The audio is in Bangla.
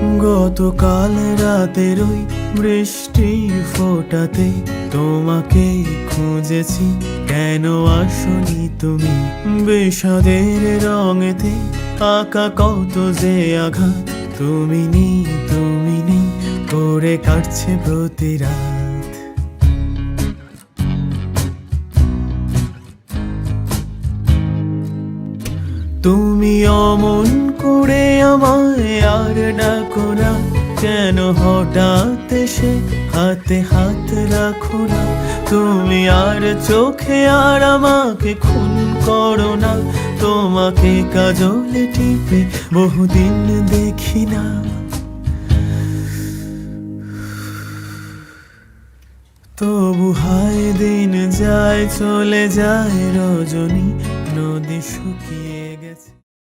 গতকাল রাতের ওই বৃষ্টির ফোটাতে তোমাকে খুঁজেছি। কেন আসনি তুমি বিষাদের রঙেতে? আঁকা কত যে আঘাত? তুমি নেই তুমি নেই করে কাটছে প্রতি রাত। তুমি অমন করে আমায় আর না কেন হঠাৎ এসে হাতে হাত রাখো না। তুমি আর চোখে আর আমাকে খুন করো না। তোমাকে কাজলে টিপে বহুদিন দেখি না। তবু হায় দিন যায়, চলে যায় রজনী, নদী শুকিয়ে